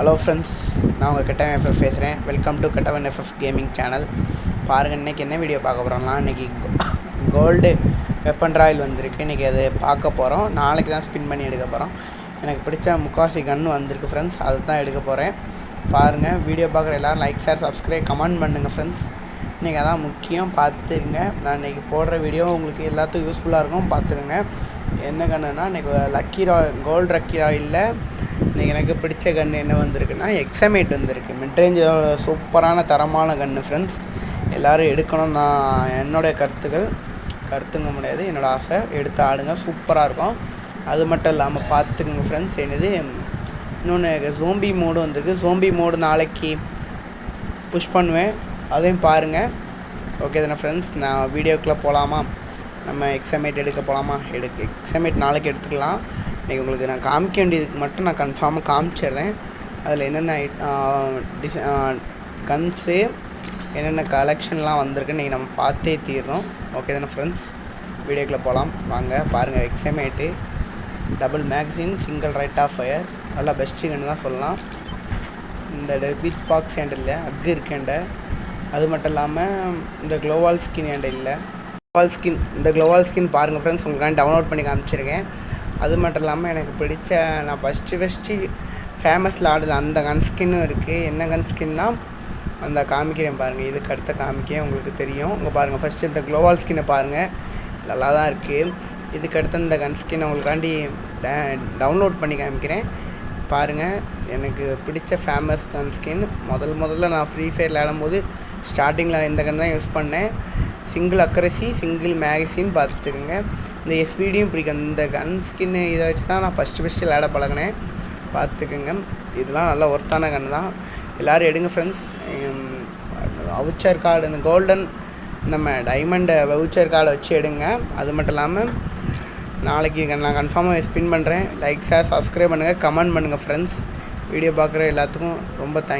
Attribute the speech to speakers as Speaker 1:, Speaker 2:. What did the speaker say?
Speaker 1: Hello friends நான் உங்கள் கெட்டவன் எஃப்எஃப் பேசுகிறேன் welcome to Kettavan FF gaming channel பாருங்கள் இன்றைக்கி என்ன வீடியோ பார்க்க போகிறோம்னா இன்றைக்கி கோல்டு வெப்பன் ராயல் வந்திருக்கு. இன்றைக்கி அது பார்க்க போகிறோம் நாளைக்கு தான் ஸ்பின் பண்ணி எடுக்க போகிறோம் எனக்கு பிடிச்ச முக்காசி கன் வந்திருக்கு ஃப்ரெண்ட்ஸ் அதை தான் எடுக்க போகிறேன் பாருங்கள் வீடியோ பார்க்குற எல்லோரும் லைக் ஷேர் சப்ஸ்கிரைப் கமெண்ட் பண்ணுங்கள் ஃப்ரெண்ட்ஸ் இன்றைக்கி அதான் முக்கியம். பார்த்துருங்க. நான் இன்றைக்கி போடுற வீடியோ உங்களுக்கு எல்லாத்துக்கும் யூஸ்ஃபுல்லாக இருக்கும். பார்த்துக்கோங்க. என்ன கண்ணுன்னா இன்றைக்கி லக்கி ராய் கோல்டு லக்கி ராயிலில் இன்றைக்கி எனக்கு பிடிச்ச கன்று என்ன வந்திருக்குன்னா எக்ஸமேட் வந்திருக்கு. மிட்ரேஞ்சோட சூப்பரான தரமான கன்று ஃப்ரெண்ட்ஸ் எல்லோரும் எடுக்கணும் நான் என்னுடைய கருத்துக்கள் கருத்துங்க முடியாது. என்னோடய ஆசை எடுத்து ஆடுங்க. சூப்பராக இருக்கும். அது மட்டும் இல்லாமல் பார்த்துக்குங்க ஃப்ரெண்ட்ஸ் என்னது? இன்னொன்று ஜோம்பி மோடு வந்திருக்கு. ஜோம்பி மோடு நாளைக்கு புஷ் பண்ணுவேன். அதையும் பாருங்கள் ஓகே தானே ஃப்ரெண்ட்ஸ் நான் வீடியோக்குள்ளே போகலாமா நம்ம எக்ஸாமேட் எடுக்க போகலாமா எடு எக்ஸாமேட் நாளைக்கு எடுத்துக்கலாம். இன்றைக்கி உங்களுக்கு நான் காமிக்க வேண்டியதுக்கு மட்டும் நான் கன்ஃபார்மாக காமிச்சிடுறேன். அதில் என்னென்ன டிச கன்ஸு என்னென்ன கலெக்ஷன்லாம் வந்திருக்குன்னு நீங்கள் நம்ம பார்த்தே தீர்றோம். ஓகே தானே ஃப்ரெண்ட்ஸ் வீடியோக்குள்ளே போகலாம் வாங்க பாருங்கள் X M eight double magazine single rate of fire நல்லா பெஸ்ட்டுன்னு தான் சொல்லலாம். இந்த பீச் பாக்ஸ் ஏண்ட இல்லை அக்கு இருக்கேண்ட அது மட்டும் இல்லாமல் இந்த க்ளோவால் ஸ்கின் ஏண்ட இல்லை. க்ளோவால் ஸ்கின் இந்த க்ளோவால் ஸ்கின் பாருங்கள் ஃப்ரெண்ட்ஸ் உங்களுக்காக டவுன்லோட் பண்ணி காமிச்சிருக்கேன். அது மட்டும் இல்லாமல் எனக்கு பிடிச்ச நான் ஃபஸ்ட்டு ஃபஸ்ட்டு ஃபேமஸில் ஆடுது அந்த கன் ஸ்கின்னும் இருக்குது என்ன கன் ஸ்கின்னா அந்த காமிக்கிறேன் பாருங்கள் இதுக்கு அடுத்த காமிக்க உங்களுக்கு தெரியும். இங்கே பாருங்கள் ஃபஸ்ட்டு இந்த க்ளோவால் ஸ்கின்னை பாருங்கள் நல்லா தான் இருக்குது இதுக்கு அடுத்து இந்த கன் ஸ்கின் உங்களுக்காண்டி டவுன்லோட் பண்ணி காமிக்கிறேன். பாருங்கள் எனக்கு பிடிச்ச ஃபேமஸ் கன் ஸ்கின் முதல் முதல்ல நான் ஃப்ரீ ஃபயர் விளையாடும்போது ஸ்டார்டிங்கில் இந்த கன் தான் யூஸ் பண்ணேன். சிங்கிள் அக்கரசி சிங்கிள் மேகசின் பார்த்துக்கோங்க. இந்த எஸ்விடியும் பிடிக்கும். இந்த கன் ஸ்கின்னு இதை வச்சு தான் நான் ஃபஸ்ட்டு ஃபஸ்ட்டு விளையாட பழகினேன். பார்த்துக்கோங்க. இதெல்லாம் நல்லா ஒர்த்தான கன் தான். எல்லோரும் எடுங்க ஃப்ரெண்ட்ஸ் அவுச்சர் கார்டு இந்த கோல்டன் நம்ம டைமண்டை வவுச்சர் கார்டை வச்சு எடுங்க. அது மட்டும் இல்லாமல் நாளைக்கு நான் கன்ஃபார்மாக ஸ்பின் பண்ணுறேன் லைக் ஷேர் சப்ஸ்கிரைப் பண்ணுங்கள் கமெண்ட் பண்ணுங்கள் ஃப்ரெண்ட்ஸ் வீடியோ பார்க்குற எல்லாத்துக்கும் ரொம்ப தேங்க்